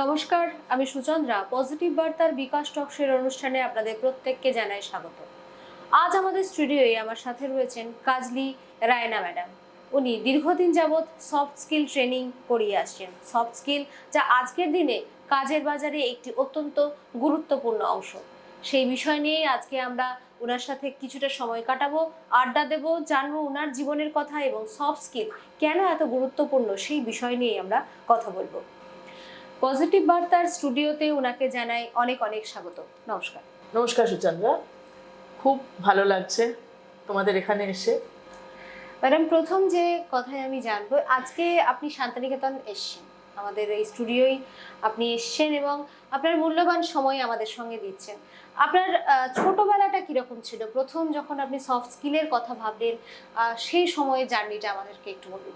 নমস্কার, আমি সুচন্দ্রা। পজিটিভ বার্তার বিকাশ টকসের অনুষ্ঠানে আপনাদের প্রত্যেককে জানাই স্বাগত। আজ আমাদের স্টুডিওয়ে আমার সাথে রয়েছেন কাজলি রায়না ম্যাডাম। উনি দীর্ঘদিন যাবৎ সফট স্কিল ট্রেনিং করিয়ে আসছেন। সফট স্কিল যা আজকের দিনে কাজের বাজারে একটি অত্যন্ত গুরুত্বপূর্ণ অংশ। সেই বিষয় নিয়েই আজকে আমরা ওনার সাথে কিছুটা সময় কাটাবো, আড্ডা দেবো, জানব ওনার জীবনের কথা এবং সফট স্কিল কেন এত গুরুত্বপূর্ণ সেই বিষয় নিয়ে আমরা কথা বলব। পজিটিভ বার্তার স্টুডিওতে ওনাকে জানাই অনেক অনেক স্বাগত। নমস্কার। নমস্কার সুচন্দ্রা। খুব ভালো লাগছে তোমাদের এখানে এসে। ম্যাডাম প্রথম যে কথায় আমি জানব আজকে আপনি শান্তিনিকেতন এসছেন। আমাদের এই স্টুডিওই আপনি এসছেন এবং আপনার মূল্যবান সময় আমাদের সঙ্গে দিচ্ছেন। আপনার ছোটবেলাটা কীরকম ছিল? প্রথম যখন আপনি সফট স্কিলের কথা ভাবলেন সেই সময়ের জার্নিটা আমাদেরকে একটু বলুন।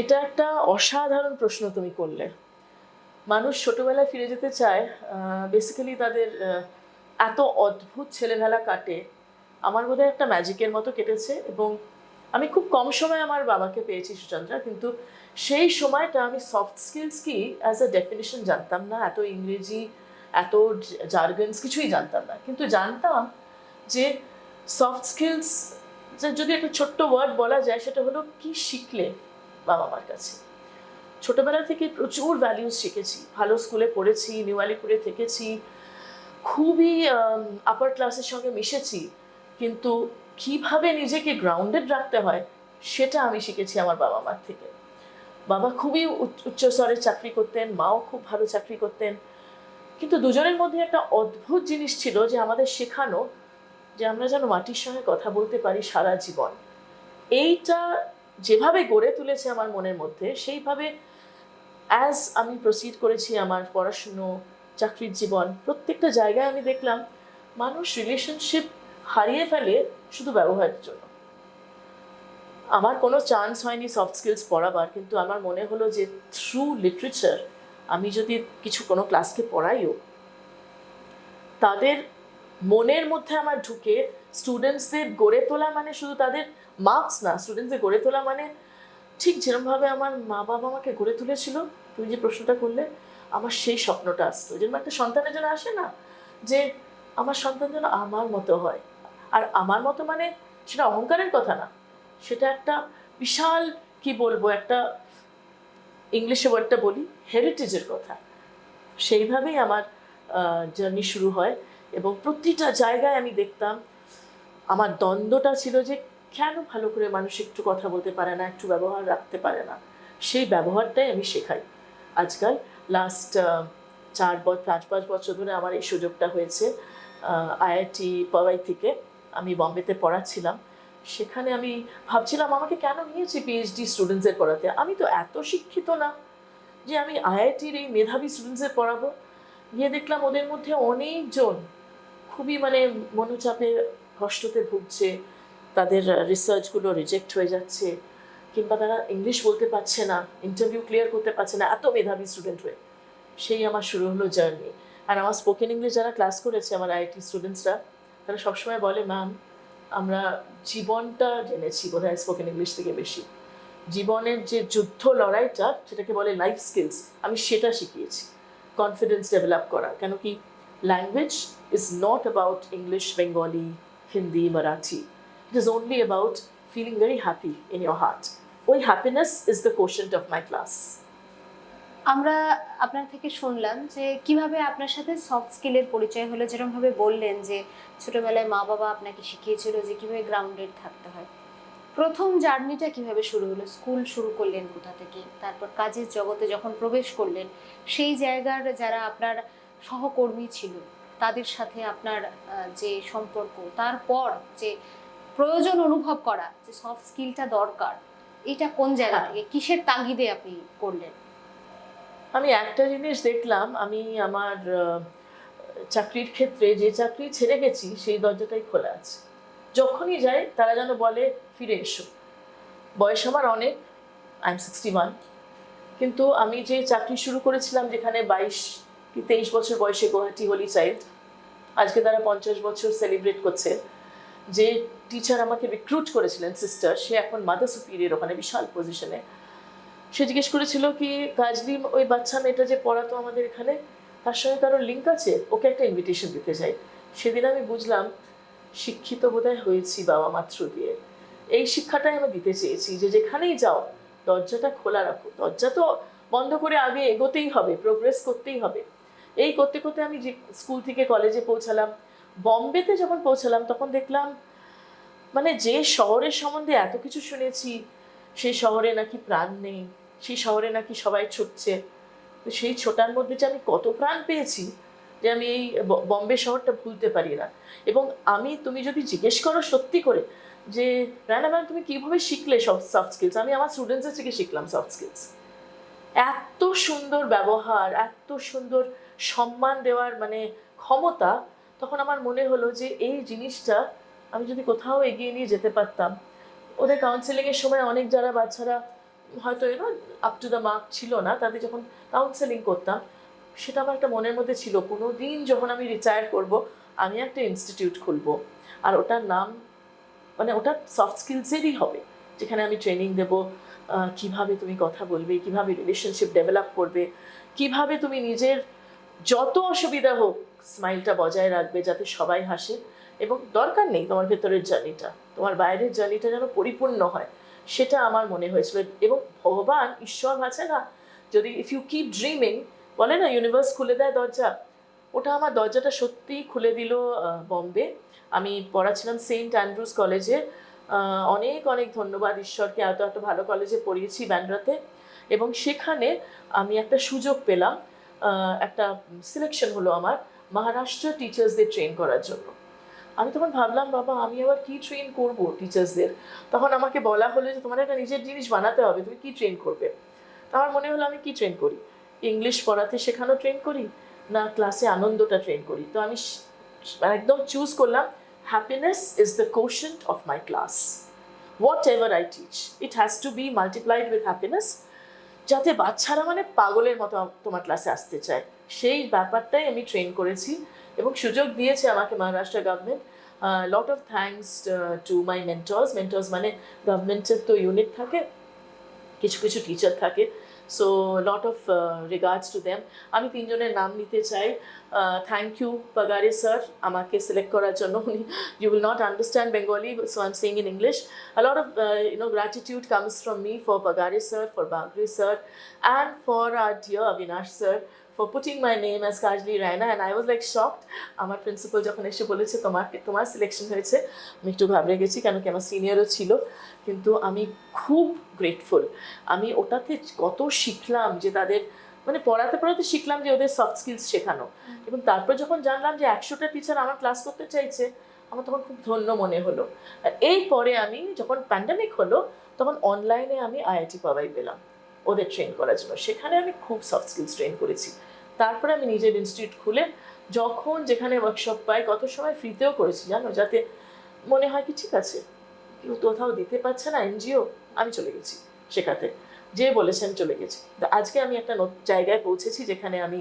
এটা একটা অসাধারণ প্রশ্ন তুমি করলে। মানুষ ছোটবেলায় ফিরে যেতে চায় বেসিক্যালি তাদের এত অদ্ভুত ছেলেবেলা কাটে। আমার বোধহয় একটা ম্যাজিকের মতো কেটেছে এবং আমি খুব কম সময় আমার বাবাকে পেয়েছি সুচন্দ্রা, কিন্তু সেই সময়টা আমি সফট স্কিলস কি অ্যাজ আ ডেফিনেশন জানতাম না, এত ইংরেজি, এত জার্গেন্স কিছুই জানতাম না। কিন্তু জানতাম যে সফট স্কিলস যদি একটা ছোট্ট ওয়ার্ড বলা যায়, সেটা হলো কি শিখলে বাবা মার কাছে? ছোটবেলা থেকে প্রচুর ভ্যালিউজ শিখেছি। ভালো স্কুলে পড়েছি নিউ আলিপুরে থেকেছি। খুবই আপার ক্লাসের সঙ্গে মিশেছি। কিন্তু কীভাবে নিজেকে গ্রাউন্ডেড রাখতে হয়, সেটা আমি শিখেছি আমার বাবা মার থেকে। বাবা খুবই উচ্চ- উচ্চস্তরে চাকরি করতেন, মাও খুব ভালো চাকরি করতেন। কিন্তু দুজনের মধ্যে একটা অদ্ভুত জিনিস ছিল যে আমাদের শেখানো যে আমরা যেন মাটির সঙ্গে কথা বলতে পারি সারা জীবন। এইটা যেভাবে গড়ে তুলেছে আমার মনের মধ্যে, সেইভাবে অ্যাজ আমি প্রসিড করেছি আমার পড়াশুনো, চাকরির জীবন, প্রত্যেকটা জায়গায় আমি দেখলাম মানুষ রিলেশনশিপ হারিয়ে ফেলে শুধু ব্যবহারের জন্য। আমার কোনো চান্স হয়নি সফট স্কিলস পড়াবার, কিন্তু আমার মনে হলো যে থ্রু লিটারেচার আমি যদি কিছু কোনো ক্লাসকে পড়াইও, তাদের মনের মধ্যে আমার ঢুকে স্টুডেন্টসদের গড়ে তোলা মানে শুধু তাদের মার্কস না স্টুডেন্টসদের গড়ে তোলা মানে ঠিক যেরমভাবে আমার মা বাবা আমাকে গড়ে তুলেছিল, তুমি যে প্রশ্নটা করলে, আমার সেই স্বপ্নটা আসতো। যেরকম একটা সন্তানের জন্য আসে না, যে আমার সন্তান যেন আমার মতো হয়। আর আমার মতো মানে সেটা অহংকারের কথা না, সেটা একটা বিশাল, কি বলব, একটা ইংলিশে ওয়ার্ডটা বলি হেরিটেজের কথা। সেইভাবেই আমার জার্নি শুরু হয় এবং প্রতিটা জায়গায় আমি দেখতাম, আমার দ্বন্দ্বটা ছিল যে কেন ভালো করে মানুষ একটু কথা বলতে পারে না, একটু ব্যবহার রাখতে পারে না? সেই ব্যবহারটাই আমি শেখাই। আজকাল লাস্ট চার পাঁচ পাঁচ বছর ধরে আমার এই সুযোগটা হয়েছে। আইআইটি পাওয়াই থেকে আমি বম্বেতে পড়াচ্ছিলাম। সেখানে আমি ভাবছিলাম আমাকে কেন নিয়েছি পিএইচডি স্টুডেন্টসদের পড়াতে? আমি তো এত শিক্ষিত না যে আমি আইআইটির এই মেধাবী স্টুডেন্টসদের পড়াবো। গিয়ে দেখলাম ওদের মধ্যে অনেকজন খুবই মানে মনোচাপে, কষ্টতে ভুগছে। তাদের রিসার্চগুলো রিজেক্ট হয়ে যাচ্ছে কিংবা তারা ইংলিশ বলতে পারছে না ইন্টারভিউ ক্লিয়ার করতে পারছে না, এত মেধাবী স্টুডেন্ট হয়ে। সেই আমার শুরু হলো জার্নি আর আমার স্পোকেন ইংলিশ যারা ক্লাস করেছে, আমার আইআইটি স্টুডেন্টসরা তারা সবসময় বলে ম্যাম আমরা জীবনটা জেনেছি বোধহয় স্পোকেন ইংলিশ থেকে বেশি। জীবনের যে যুদ্ধ লড়াইটা, সেটাকে বলে লাইফ স্কিলস আমি সেটা শিখিয়েছি। কনফিডেন্স ডেভেলপ করা। কেন কি language is not about English Bengali Hindi Marathi it is only about feeling very happy in your heart ওই happiness is the quotient of my class আমরা আপনার থেকে শুনলাম যে কীভাবে আপনার সাথে সফট স্কিলের পরিচয় হলো যেরকমভাবে বললেন যে ছোটবেলায় মা বাবা আপনাকে শিখিয়েছিল যে কীভাবে গ্রাউন্ডেড থাকতে হয়। প্রথম জার্নিটা কীভাবে শুরু হলো? স্কুল শুরু করলেন কোথা থেকে? তারপর কাজের জগতে যখন প্রবেশ করলেন, সেই জায়গার যারা আপনার সহকর্মী ছিল, তাদের সাথে আপনার যে সম্পর্ক, তারপর যে প্রয়োজন অনুভব করা যে সফট স্কিলটা দরকার এটা কোন জায়গা হ্যাঁ। থেকে কিসের তাগিদে আপনি করলেন? আমি একটা জিনিস দেখলাম আমি আমার চাকরির ক্ষেত্রে যে চাকরি ছেড়ে গেছি সেই দরজাটাই খোলা আছে। যখনই যাই তারা যেন বলে ফিরে এসো। বয়স আমার অনেক আই এম সিক্সটি ওয়ান কিন্তু আমি যে চাকরি শুরু করেছিলাম যেখানে বাইশ কি তেইশ বছর বয়সে গুয়াহাটি হোলি চাইল্ড আজকে তারা পঞ্চাশ বছর সেলিব্রেট করছে। যে টিচার আমাকে রিক্রুট করেছিলেন সিস্টার সে এখন মাদার সুপিরিয়র ওখানে বিশাল পজিশনে সে জিজ্ঞেস করেছিল কি, কাজলি, ওই বাচ্চা মেয়েটা যে পড়াতো আমাদের এখানে, তার সঙ্গে কারোর লিঙ্ক আছে? ওকে একটা ইনভিটেশন দিতে চাই সেদিন আমি বুঝলাম, শিক্ষিত বোধহয় হয়েছি বাবা মাত্র দিয়ে। এই শিক্ষাটাই আমি দিতে চেয়েছি যে যেখানেই যাও, দরজাটা খোলা রাখো। দরজা তো বন্ধ করে আগে এগোতেই হবে প্রোগ্রেস করতেই হবে। এই করতে করতে আমি যে স্কুল থেকে কলেজে পৌঁছালাম বম্বেতে যখন পৌঁছালাম, তখন দেখলাম মানে যে শহরের সম্বন্ধে এত কিছু শুনেছি, সেই শহরে নাকি প্রাণ নেই, সেই শহরে নাকি সবাই ছুটছে, তো সেই ছোটার মধ্যে যে আমি কত প্রাণ পেয়েছি, যে আমি এই বম্বে শহরটা ভুলতে পারি না। এবং আমি, তুমি যদি জিজ্ঞেস করো সত্যি করে, যে, রায়না ম্যাম, তুমি কীভাবে শিখলে সব সফট স্কিলস আমি আমার স্টুডেন্টসের থেকে শিখলাম সফট স্কিলস এত সুন্দর ব্যবহার, এত সুন্দর সম্মান দেওয়ার মানে ক্ষমতা তখন আমার মনে হলো যে এই জিনিসটা আমি যদি কোথাও এগিয়ে নিয়ে যেতে পারতাম। ওদের কাউন্সেলিংয়ের সময় অনেক যারা বাচ্চারা হয়তো এনো আপ টু দ্য মার্ক ছিল না, তাদের যখন কাউন্সেলিং করতাম, সেটা আমার একটা মনের মধ্যে ছিল কোনো দিন যখন আমি রিটায়ার করব, আমি একটা ইনস্টিটিউট খুলবো। আর ওটার নাম মানে ওটা সফট স্কিলসেরই হবে, যেখানে আমি ট্রেনিং দেবো কীভাবে তুমি কথা বলবে, কীভাবে রিলেশনশিপ ডেভেলপ করবে, কীভাবে তুমি নিজের যত অসুবিধা হোক স্মাইলটা বজায় রাখবে যাতে সবাই হাসে। এবং দরকার নেই তোমার ভেতরের জার্নিটা তোমার বাইরের জার্নিটা যেন পরিপূর্ণ হয়, সেটা আমার মনে হয়েছিল। এবং ভগবান, ঈশ্বর আছে না যদি ইফ ইউ কিপ ড্রিমিং বলে না ইউনিভার্স খুলে দেয় দরজা, ওটা আমার দরজাটা সত্যিই খুলে দিল বম্বে। আমি পড়াছিলাম সেন্ট অ্যান্ড্রুজ কলেজে। অনেক অনেক ধন্যবাদ ঈশ্বরকে। এত এত ভালো কলেজে পড়িয়েছি ব্যান্ড্রাতে। এবং সেখানে আমি একটা সুযোগ পেলাম। একটা সিলেকশন হলো আমার। মহারাষ্ট্র টিচার্সদের ট্রেন করার জন্য। আমি তখন ভাবলাম, বাবা, আমি আবার কি ট্রেন করব টিচার্সদের তখন আমাকে বলা হলো যে, তোমার একটা নিজের জিনিস বানাতে হবে, তুমি কি ট্রেন করবে? আমার মনে হলো, আমি কি ট্রেন করি? ইংলিশ পড়াতে শেখানো ট্রেন করি? না ক্লাসে আনন্দটা ট্রেন করি? তো আমি একদম চুজ করলাম happiness is the quotient of my class whatever I teach it has to be multiplied with happiness যাতে বাচ্চারা মানে পাগলের মতো তোমার ক্লাসে আসতে চায়। সেই ব্যাপারটাই আমি ট্রেন করেছি এবং সুযোগ দিয়েছে আমাকে Maharashtra government lot of thanks to my mentors mentors মানে গভর্নমেন্টের তো ইউনিট থাকে কিছু কিছু টিচার থাকে। So lot of regards to them আমি তিনজনের নাম নিতে চাই। থ্যাংক ইউ পাগারে স্যার আমাকে সিলেক্ট করার জন্য। উনি you will not understand Bengali so I am saying in English a lot of uh, you know gratitude me for me sir for sir, sir Bagri for and for our dear For putting my name as Kajli Raina and I was like shocked. আমার principal যখন এসে বলেছে তোমার তোমার selection হয়েছে আমি একটু ঘাবড়ে গেছি কেন কি আমার সিনিয়রও ছিল। কিন্তু আমি খুব গ্রেটফুল আমি ওটাতে কত শিখলাম যে তাদের মানে পড়াতে পড়াতে শিখলাম যে ওদের সফট স্কিলস শেখানো। এবং তারপর যখন জানলাম যে একশোটা টিচার আমার ক্লাস করতে চাইছে আমার তখন খুব ধন্য মনে হলো। আর এরপরে আমি যখন প্যান্ডামিক হলো তখন অনলাইনে আমি আইআইটি পাওয়াই পেলাম। ওদের ট্রেন করার জন্য। সেখানে আমি খুব সফট স্কিলস ট্রেন করেছি। তারপরে আমি নিজের ইনস্টিটিউট খুলে যখন যেখানে ওয়ার্কশপ পাই, কত সময় ফ্রিতেও করেছি জানো? যাতে মনে হয় কি, ঠিক আছে, কেউ কোথাও দিতে পারছে না, এনজিও, আমি চলে গেছি শেখাতে যে বলেছেন চলে গেছি। আজকে আমি একটা জায়গায় পৌঁছেছি যেখানে আমি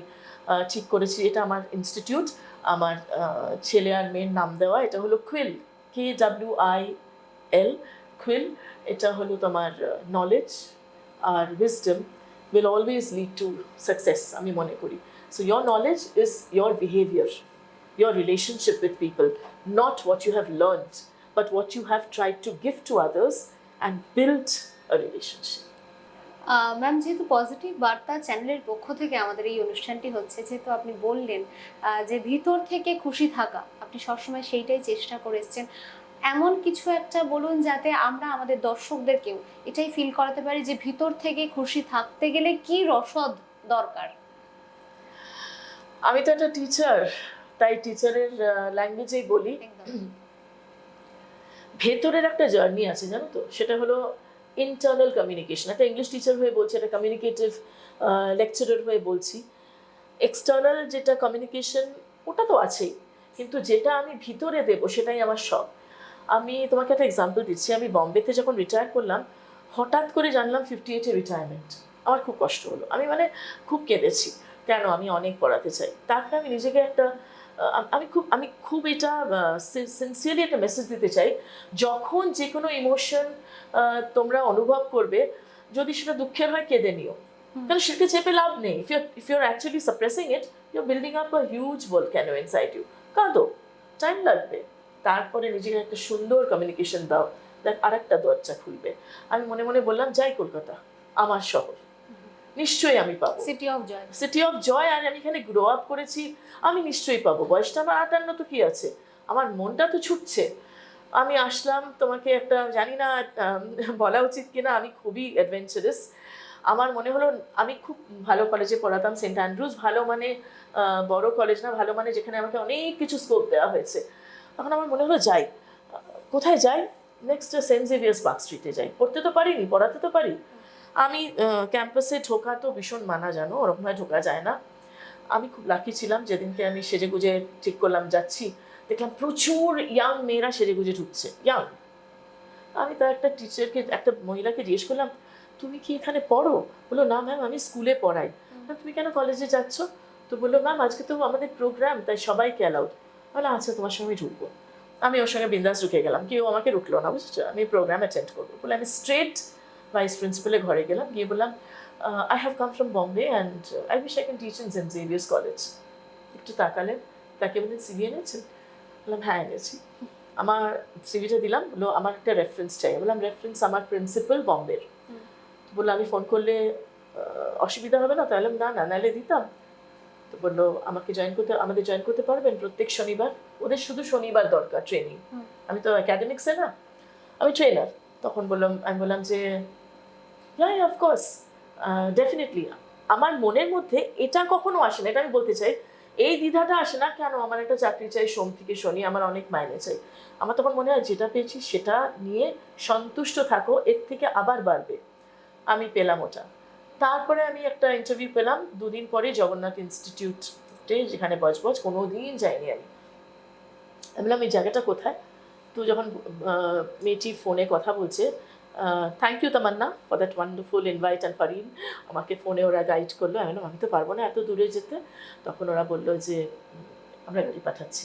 ঠিক করেছি। এটা আমার ইনস্টিটিউট আমার ছেলে আর মেয়ের নাম দেওয়া। এটা হলো quill K W I L quill এটা হলো তোমার knowledge R wisdom will always lead to success আমি মনে করি so your knowledge is your behaviour your relationship with people, not what you have learned, but what you have tried to give to others and build a relationship. Ma'am যেহেতু positive বার্তা চ্যানেলের পক্ষ থেকে আমাদের এই অনুষ্ঠানটি হচ্ছে যেহেতু আপনি বললেন যে ভিতর থেকে খুশি থাকা আপনি সবসময় সেইটাই চেষ্টা করে এসেছেন এমন কিছু একটা বলুন যাতে আমরা আমাদের দর্শকদেরকেও এটাই ফিল করাতে পারি যে ভিতর থেকে খুশি থাকতে গেলে কি রসদ দরকার? আমি তো একটা টিচার তাই টিচারের ল্যাঙ্গুয়েজেই বলি। ভেতরের একটা জার্নি আছে জানো তো? সেটা হলো ইন্টারনাল কমিউনিকেশন একটা ইংলিশ টিচার হয়ে বলছি একটা কমিউনিকেটিভ লেকচারার হয়ে বলছি। এক্সটার্নাল যেটা কমিউনিকেশন ওটা তো আছেই। কিন্তু যেটা আমি ভিতরে দেবো সেটাই আমার শখ। আমি তোমাকে একটা এক্সাম্পল দিচ্ছি। আমি বম্বেতে যখন রিটায়ার করলাম হঠাৎ করে জানলাম ফিফটি এইটে রিটায়ারমেন্ট আমার খুব কষ্ট হলো। আমি মানে খুব কেঁদেছি। কেন? আমি অনেক পড়াতে চাই। তারপরে আমি নিজেকে একটা আমি খুব আমি খুব এটা সিনসিয়ারলি একটা মেসেজ দিতে চাই। যখন যে কোনো ইমোশন তোমরা অনুভব করবে যদি সেটা দুঃখের হয় কেঁদে নিও। কারণ সেটাকে চেপে লাভ নেই। If you if your actually suppressing it your building up a huge ball volcano inside you কাঁদো। টাইম লাগবে। তারপরে নিজেকে একটা সুন্দর কমিউনিকেশন দাও। দেখ আরেকটা দরজা খুলবে। আমি মনে মনে বললাম যাই কলকাতা আমার শহর। নিশ্চয়ই আমি পাবো। City of joy city of joy আর আমি এখানে গ্রো আপ করেছি আমি নিশ্চয়ই পাবো। বয়সটা আমার আটান্ন তো কি আছে? আমার মনটা তো ছুটছে। আমি আসলাম তোমাকে একটা জানি না বলা উচিত কিনা আমি খুবই অ্যাডভেঞ্চারাস আমার মনে হলো আমি খুব ভালো কলেজে পড়াতাম সেন্ট অ্যান্ড্রুজ ভালো মানে বড় কলেজ না ভালো মানে যেখানে আমাকে অনেক কিছু স্কোপ দেওয়া হয়েছে। তখন আমার মনে হলো যাই। কোথায় যাই? নেক্সট সেন্ট জেভিয়ার্স পার্ক স্ট্রিটে যাই। পড়তে তো পারিনি, পড়াতে তো পারি। আমি ক্যাম্পাসে ঢোকা তো ভীষণ মানা, জানো? ওরকমভাবে ঢোকা যায় না। আমি খুব লাকি ছিলাম, যেদিনকে আমি সেজে গুজে ঠিক করলাম যাচ্ছি, দেখলাম প্রচুর ইয়াং মেয়েরা সেজে গুজে ঢুকছে। ইয়াং আমি তো একটা টিচারকে একটা মহিলাকে জিজ্ঞেস করলাম, তুমি কি এখানে পড়ো? বলল, না ম্যাম আমি স্কুলে পড়াই। তুমি কেন কলেজে যাচ্ছ? তো বলল ম্যাম আজকে তো আমাদের প্রোগ্রাম তাই সবাইকে অ্যালাউড বললাম আচ্ছা তোমার সঙ্গে ঢুকবো। আমি ওর সঙ্গে বিন্দাস ঢুকে গেলাম। কেউ আমাকে রুকলো না বুঝেছ? আমি প্রোগ্রাম অ্যাটেন্ড করব। বলে আমি স্ট্রেট ভাইস প্রিন্সিপালের ঘরে গেলাম। গিয়ে বললাম I have come from Bombay and I wish I can teach in Saint Xavier's College একটু তাকালেন তাকে বললেন সিভি এনেছেন বললাম হ্যাঁ এনেছি। আমার সিভিটা দিলাম বলল আমার একটা রেফারেন্স চাই। বললাম রেফারেন্স আমার প্রিন্সিপাল বম্বের। বলল আমি ফোন করলে অসুবিধা হবে না? তাহলে না না। নাহলে দিতাম। তো বলল আমাকে জয়েন করতে আমাদের জয়েন করতে পারবেন? প্রত্যেক শনিবার? ওদের শুধু শনিবার দরকার ট্রেনিং আমি তো একাডেমিক্সে না আমি ট্রেনার তখন বললাম আমি বললাম যে হ্যাঁ অফকোর্স ডেফিনেটলি আমার মনের মধ্যে এটা কখনো আসে না এটা আমি বলতে চাই এই দ্বিধাটা আসে না কেন? আমার একটা চাকরি চাই সোম থেকে শনি আমার অনেক মাইনে চাই। আমার তখন মনে হয় যেটা পেয়েছি সেটা নিয়ে সন্তুষ্ট থাকো এর থেকে আবার বাড়বে। আমি পেলাম ওটা। তারপরে আমি একটা ইন্টারভিউ পেলাম দুদিন পরে জগন্নাথ ইনস্টিটিউটে যেখানে বজবজ কোনো দিন যাইনি আমি। আমি বললাম, এই জায়গাটা কোথায়? তো যখন মেয়েটি ফোনে কথা বলছে thank you Tamanna for that wonderful invite and Farin আমাকে ফোনে ওরা গাইড করল। আমি বললাম, আমি তো পারব না এত দূরে যেতে। তখন ওরা বলল যে, আমরা গাড়ি পাঠাচ্ছি।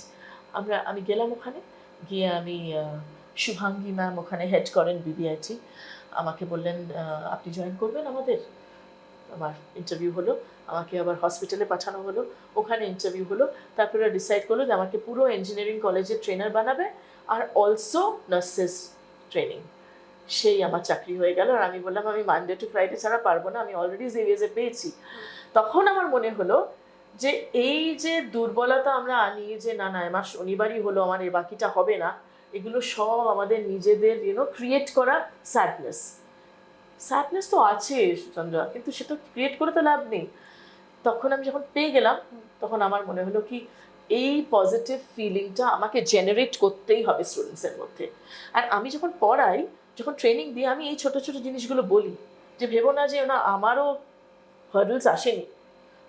আমরা, আমি গেলাম ওখানে, গিয়ে আমি শুভাঙ্গী ম্যাম ওখানে হেড করেন বিবিআইটি আমাকে বললেন আপনি জয়েন করবেন আমাদের? আমার ইন্টারভিউ হলো, আমাকে আবার হসপিটালে পাঠানো হলো, ওখানে ইন্টারভিউ হলো, তারপরে ডিসাইড করল যে আমাকে পুরো ইঞ্জিনিয়ারিং কলেজের ট্রেনার বানাবে আর অলসো নার্সেস ট্রেনিং সেই আমার চাকরি হয়ে গেল আর আমি বললাম, আমি মানডে টু ফ্রাইডে ছাড়া পারব না, আমি অলরেডি জেভিয়ার্সে পেয়েছি। তখন আমার মনে হলো যে এই যে দুর্বলতা আমরা আনি যে, না না আমার শনিবারই হলো, আমার এ বাকিটা হবে না। এগুলো সব আমাদের নিজেদের ইউনো ক্রিয়েট করা স্যাডনেস স্যাডনেস তো আছে চন্দ্রা কিন্তু সেটা ক্রিয়েট করে তো লাভ নেই। তখন আমি যখন পেয়ে গেলাম, তখন আমার মনে হলো কি, এই পজিটিভ ফিলিংটা আমাকে জেনারেট করতেই হবে স্টুডেন্টসের মধ্যে। আর আমি যখন পড়াই, যখন ট্রেনিং দিই, আমি এই ছোট ছোট জিনিসগুলো বলি যে, ভেবো না যে, না, আমারও হার্ডলস আসেনি।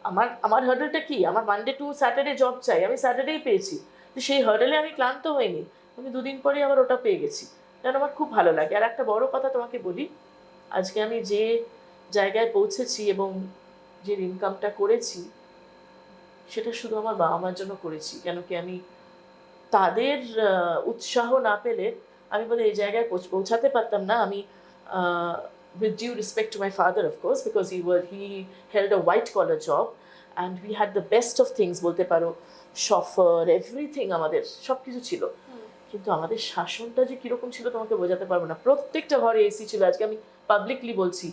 আমার আমার হার্ডলটা কি? আমার মানডে টু স্যাটারডে জব চাই, আমি স্যাটারডেই পেয়েছি। তো সেই হার্ডলে আমি ক্লান্ত হইনি। আমি দুদিন পরে আবার ওটা পেয়ে গেছি। কারণ আমার খুব ভালো লাগে। আর একটা বড় কথা তোমাকে বলি আজকে আমি যে জায়গায় পৌঁছেছি এবং যে ইনকামটা করেছি সেটা শুধু আমার বাবা মার জন্য করেছি। কেন কি আমি তাদের উৎসাহ না পেলে আমি বলে এই জায়গায় পৌঁছাতে পারতাম না। আমি with due respect to my father of course because he were he held a white collar job and we had the best of things বলতে পারো। সফর এভরিথিং আমাদের সব কিছু ছিল কিন্তু আমাদের শাসনটা যে কীরকম ছিল তোমাকে বোঝাতে পারব না। প্রত্যেকটা ঘরে এসি ছিল। আজকে আমি পাবলিকলি বলছি,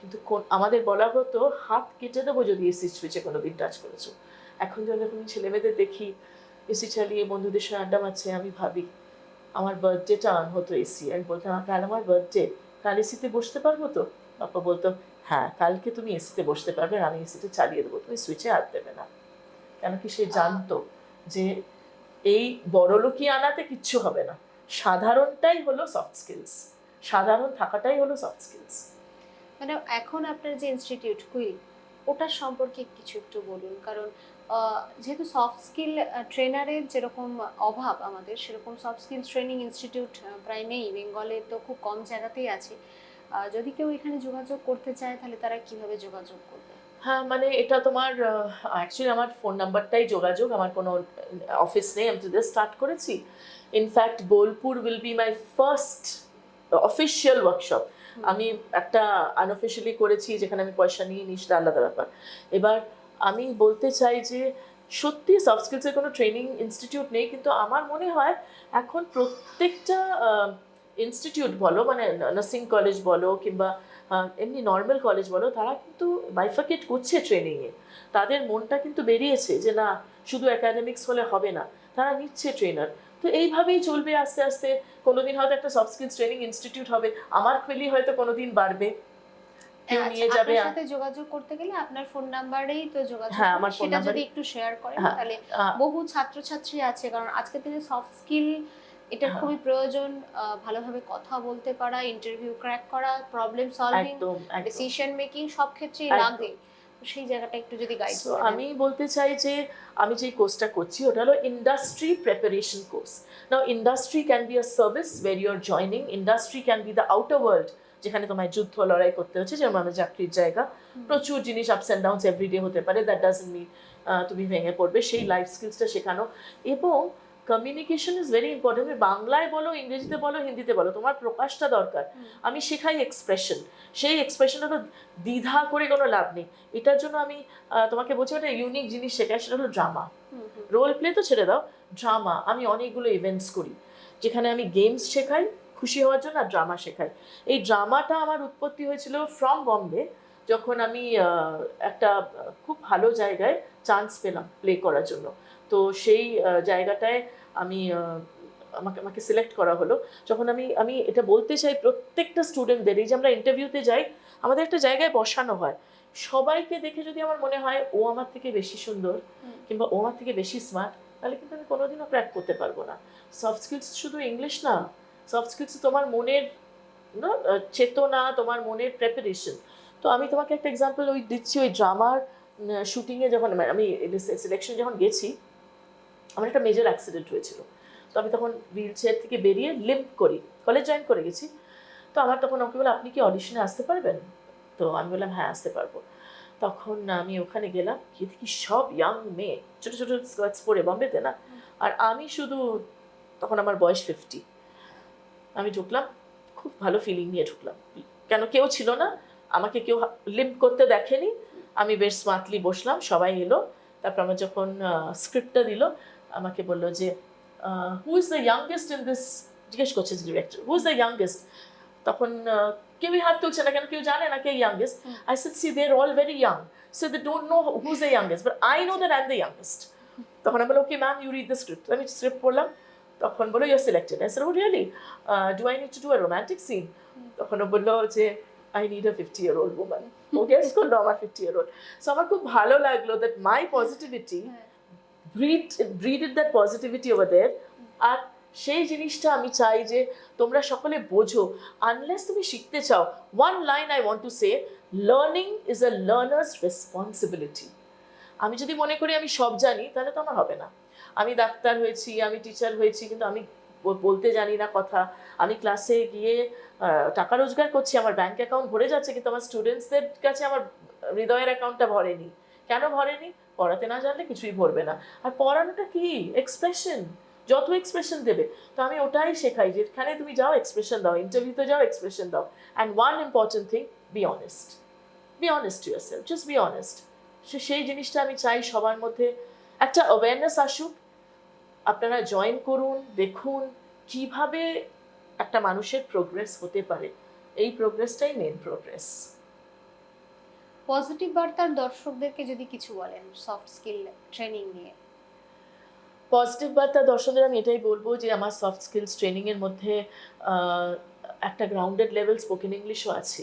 কিন্তু কোন- আমাদের বলা হতো হাত কেটে দেবো যদি এসি সুইচে কোনো দিন টাচ করেছ। এখন যখন আমি ছেলেমেয়েদের দেখি এসি চালিয়ে বন্ধুদের সঙ্গে আড্ডা মারছে, আমি ভাবি, আমার বার্থডেটা অন হতো এসি আমি বলতাম কাল আমার বার্থডে কাল এসিতে বসতে পারব তো? বাপ্পা বলতো হ্যাঁ কালকে তুমি এসিতে বসতে পারবে আমি এসিতে চালিয়ে দেবো, তুমি সুইচে হাত দেবে না। কেন কি সে জানতো যে এই বড়লোকি আনাতে কিচ্ছু হবে না। সাধারণটাই হলো সফট স্কিলস সাধারণ থাকাটাই হলো সফট স্কিলস মানে এখন আপনার যে ইনস্টিটিউট কুইল ওটার সম্পর্কে কিছু একটু বলুন। কারণ যেহেতু সফট স্কিল ট্রেনারের যেরকম অভাব আমাদের সেরকম সফট স্কিল ট্রেনিং ইনস্টিটিউট প্রায় নেই। বেঙ্গলে তো খুব কম জায়গাতেই আছে। যদি কেউ এখানে যোগাযোগ করতে চায় তাহলে তারা কীভাবে যোগাযোগ করবে? হ্যাঁ মানে এটা তোমার অ্যাকচুয়ালি আমার ফোন নাম্বারটাই যোগাযোগ। আমার কোনো অফিস নেই। আমি তোদের স্টার্ট করেছি। In fact Bolpur will be my first official workshop আমি একটা আনঅফিসিয়ালি করেছি যেখানে আমি পয়সা নিয়ে নিই সেটা আলাদা ব্যাপার। এবার আমি বলতে চাই যে সত্যি সফট স্কিলসের কোনো ট্রেনিং ইনস্টিটিউট নেই কিন্তু আমার মনে হয় এখন প্রত্যেকটা ইনস্টিটিউট বলো মানে নার্সিং কলেজ বলো কিংবা এমনি নর্মাল কলেজ বলো তারা কিন্তু বাইফাকেট করছে ট্রেনিংয়ে তাদের মনটা কিন্তু বেরিয়েছে যে না শুধু অ্যাকাডেমিক্স হলে হবে না তারা নিচ্ছে ট্রেনার তো এইভাবেই চলবে আস্তে আস্তে। কোনোদিন হয়তো একটা সফট স্কিলস ট্রেনিং ইনস্টিটিউট হবে। আমার খুলি হয়তো কোনোদিন বাড়বে। কেউ আচ্ছা, নিয়ে যাবে সাথে যোগাযোগ করতে গেলে আপনার ফোন নাম্বারেই তো যোগাযোগ হ্যাঁ, আমার যদি একটু শেয়ার করেন হ্যাঁ, তাহলে বহু ছাত্রছাত্রী আছে। কারণ দিনে সফট স্কিল হ্যাঁ। খুবই প্রয়োজন ভালোভাবে কথা বলতে পারা ইন্টারভিউ ক্র্যাক করা প্রবলেম সলভিং ডিসিশন মেকিং সব ক্ষেত্রেই লাগে। সেই জায়গাটা একটু যদি গাইড আমি বলতে চাই যে আমি যে কোর্সটা করছি ওটা হলো industry preparation course now industry can be a service where you are joining industry can be the outer world যেখানে তোমায় যুদ্ধ লড়াই করতে হচ্ছে যেমন আমার চাকরির জায়গা। প্রচুর জিনিস আপস অ্যান্ড ডাউনস এভরিডে হতে পারে। দ্যাট ডাজেন্ট মিন তুমি ভেঙে পড়বে। সেই লাইফ স্কিলসটা শেখানো। এবং কমিউনিকেশন ইজ ভেরি ইম্পর্টেন্ট বাংলায় বলো ইংরেজিতে বলো হিন্দিতে বলো তোমার প্রকাশটা দরকার। আমি শেখাই এক্সপ্রেশন সেই এক্সপ্রেশনটা তো দ্বিধা করে কোনো লাভ নেই। এটার জন্য আমি তোমাকে বলছি একটা ইউনিক জিনিস শেখাই সেটা হলো ড্রামা রোল প্লে তো ছেড়ে দাও। ড্রামা আমি অনেকগুলো ইভেন্টস করি। যেখানে আমি গেমস শেখাই খুশি হওয়ার জন্য আর ড্রামা শেখাই। এই ড্রামাটা আমার উৎপত্তি হয়েছিল ফ্রম বম্বে যখন আমি একটা খুব ভালো জায়গায় চান্স পেলাম প্লে করার জন্য। তো সেই জায়গাটায় আমি আমাকে আমাকে সিলেক্ট করা হলো। যখন আমি আমি এটা বলতে চাই প্রত্যেকটা স্টুডেন্টদের এই যে আমরা ইন্টারভিউতে যাই আমাদের একটা জায়গায় বসানো হয়। সবাইকে দেখে যদি আমার মনে হয় ও আমার থেকে বেশি সুন্দর কিংবা ও আমার থেকে বেশি স্মার্ট তাহলে কিন্তু আমি কোনোদিনও ক্র্যাক করতে পারব না। সফট স্কিলস শুধু ইংলিশ না সফট স্কিলস তোমার মনের না চেতনা তোমার মনের প্রেপারেশন তো আমি তোমাকে একটা এক্সাম্পল ওই দিচ্ছি ওই ড্রামার শুটিংয়ে যখন মানে আমি সিলেকশন যখন গেছি আমার একটা মেজর অ্যাক্সিডেন্ট হয়েছিল। তো আমি তখন হুইল চেয়ার থেকে বেরিয়ে লিম্প করি কলেজ জয়েন করে গেছি। তো আমার তখন আমাকে বলে, আপনি কি অডিশনে আসতে পারবেন? তো আমি বললাম হ্যাঁ আসতে পারব। তখন আমি ওখানে গেলাম, গিয়ে দেখি সব ইয়াং মেয়ে, ছোটো ছোটো স্কার্টস পরে বম্বেতে না? আর আমি শুধু, তখন আমার বয়স ফিফটি আমি ঢুকলাম, খুব ভালো ফিলিং নিয়ে ঢুকলাম। কেন কেউ ছিল না, আমাকে কেউ লিম্প করতে দেখেনি। আমি বেশ স্মার্টলি বসলাম, সবাই এলো। তারপর আমার যখন স্ক্রিপ্টটা দিল আমাকে বলল যে who is the youngest in this জিজ্ঞেস করছে director who is the youngest তখন কেউই হাত তুলছে না কেন? কেউ জানে না কে youngest. I said see they are all very young so they don't know who is the youngest but I know that I am the youngest তখন আমি বললাম okay ma'am you read the script আমি script পড়লাম তখন বলো your selected I said oh really do I need to do a romantic scene তখন ও বলল যে I need a fifty year old woman O guess করল আমার ফিফটি ইয়ার ওল্ড সো আমার খুব ভালো লাগল that my positivity. Breed breeded that positivity over there আর সেই জিনিসটা আমি চাই যে তোমরা সকলে বোঝো আনলেস তুমি শিখতে চাও one line I want to say learning is a learner's responsibility আমি যদি মনে করি আমি সব জানি, তাহলে তো আমার হবে না। আমি ডাক্তার হয়েছি, আমি টিচার হয়েছি, কিন্তু আমি বলতে জানি না কথা। আমি ক্লাসে গিয়ে টাকা রোজগার করছি, আমার ব্যাংক অ্যাকাউন্ট ভরে যাচ্ছে, কিন্তু আমার স্টুডেন্টসদের কাছে আমার হৃদয়ের অ্যাকাউন্টটা ভরেনি। কেন ভরেনি? পড়াতে না জানলে কিছুই ভরবে না। আর পড়ানোটা কি? এক্সপ্রেশন যত এক্সপ্রেশন দেবে। তো আমি ওটাই শেখাই যেখানে তুমি যাও এক্সপ্রেশন দাও। ইন্টারভিউতে যাও এক্সপ্রেশন দাও। And one important thing be honest be honest to yourself just be honest সে, সেই জিনিসটা আমি চাই সবার মধ্যে। একটা অ্যাওয়ারনেস আসুক। আপনারা জয়েন করুন, দেখুন কীভাবে একটা মানুষের প্রোগ্রেস হতে পারে। এই প্রোগ্রেসটাই মেন প্রোগ্রেস পজিটিভ বার্তার দর্শকদেরকে যদি কিছু বলেন সফট স্কিল ট্রেনিং নিয়ে। পজিটিভ বার্তা দর্শকদের আমি এটাই বলব যে আমার সফট স্কিলস ট্রেনিংয়ের মধ্যে একটা গ্রাউন্ডেড লেভেল স্পোকেন ইংলিশও আছে।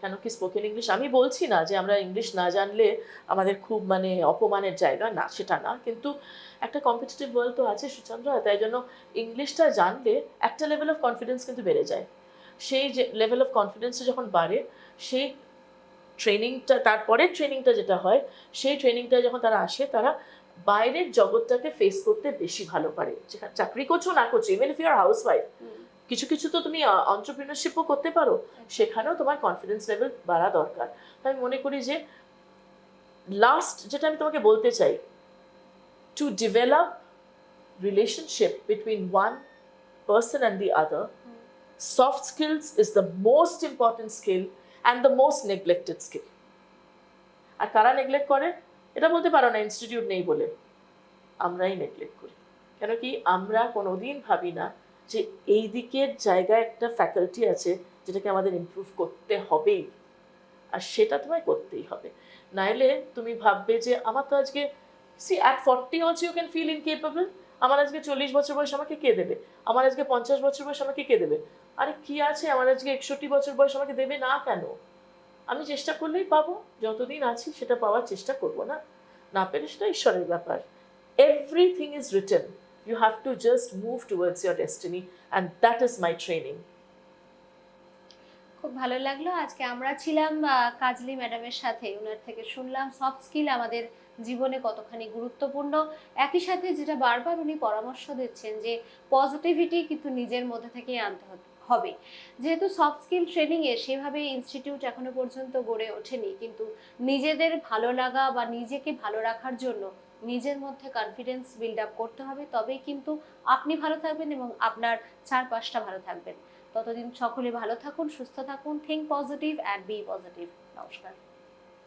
কেন কি স্পোকেন ইংলিশ আমি বলছি না যে আমরা ইংলিশ না জানলে আমাদের খুব মানে অপমানের জায়গা না, সেটা না। কিন্তু একটা কম্পিটিটিভ ওয়ার্ল্ড তো আছে সুচন্দ্রা, তাই জন্য ইংলিশটা জানলে একটা লেভেল অফ কনফিডেন্স কিন্তু বেড়ে যায়। সেই যে লেভেল অফ কনফিডেন্সটা যখন বাড়ে, সেই ট্রেনিংটা তারপরের ট্রেনিংটা যেটা হয় সেই ট্রেনিংটা যখন তারা আসে তারা বাইরের জগৎটাকে ফেস করতে বেশি ভালো পারে। চাকরি করছ না করছ even if your housewife কিছু কিছু তো তুমি অন্টারপ্রিনারশিপও করতে পারো সেখানেও তোমার কনফিডেন্স লেভেল বাড়া দরকার। তাই আমি মনে করি যে লাস্ট যেটা আমি তোমাকে বলতে চাই to develop relationship between one person and the other soft skills is the most important skill and the most neglected skill. আর কারা নেগলেক্ট করে? এটা বলতে পারো না ইনস্টিটিউট নেই বলে। আমরাই নেগলেক্ট করি। কেন কি আমরা কোনোদিন ভাবি না যে এই দিকের জায়গায় একটা ফ্যাকাল্টি আছে যেটাকে আমাদের ইমপ্রুভ করতে হবেই। আর সেটা তোমায় করতেই হবে। নাইলে তুমি ভাববে যে আমার তো আজকে see at forty also you can feel incapable আমার আজকে চল্লিশ বছর বয়স আমাকে কে দেবে? আমার আজকে পঞ্চাশ বছর বয়স আমাকে কে দেবে? আরে কি আছে? আমার আজকে একষট্টি বছর বয়স, আমাকে দেবে না কেন? আমি চেষ্টা করলেই পাবো। যতদিন আছি, সেটা পাওয়ার চেষ্টা করব না। না পেলে সেটা ঈশ্বরের ব্যাপার। Everything is written you have to just move towards your destiny and that is my training খুব ভালো লাগল। আজকে আমরা ছিলাম কাজলি ম্যাডামের সাথে। ওনার থেকে শুনলাম সফট স্কিল আমাদের জীবনে কতখানি গুরুত্বপূর্ণ। একই সাথে যেটা বারবার উনি পরামর্শ দিচ্ছেন যে পজিটিভিটি কিন্তু নিজের মধ্যে থেকেই আনতে হতে- হবে। যেহেতু সফট স্কিল ট্রেনিংয়ে সেভাবে ইনস্টিটিউট এখনও পর্যন্ত গড়ে ওঠেনি, কিন্তু নিজেদের ভালো লাগা বা নিজেকে ভালো রাখার জন্য নিজের মধ্যে কনফিডেন্স বিল্ড আপ করতে হবে। তবেই কিন্তু আপনি ভালো থাকবেন এবং আপনার চারপাশটা ভালো থাকবেন। ততদিন সকলে ভালো থাকুন, সুস্থ থাকুন think positive and be positive নমস্কার।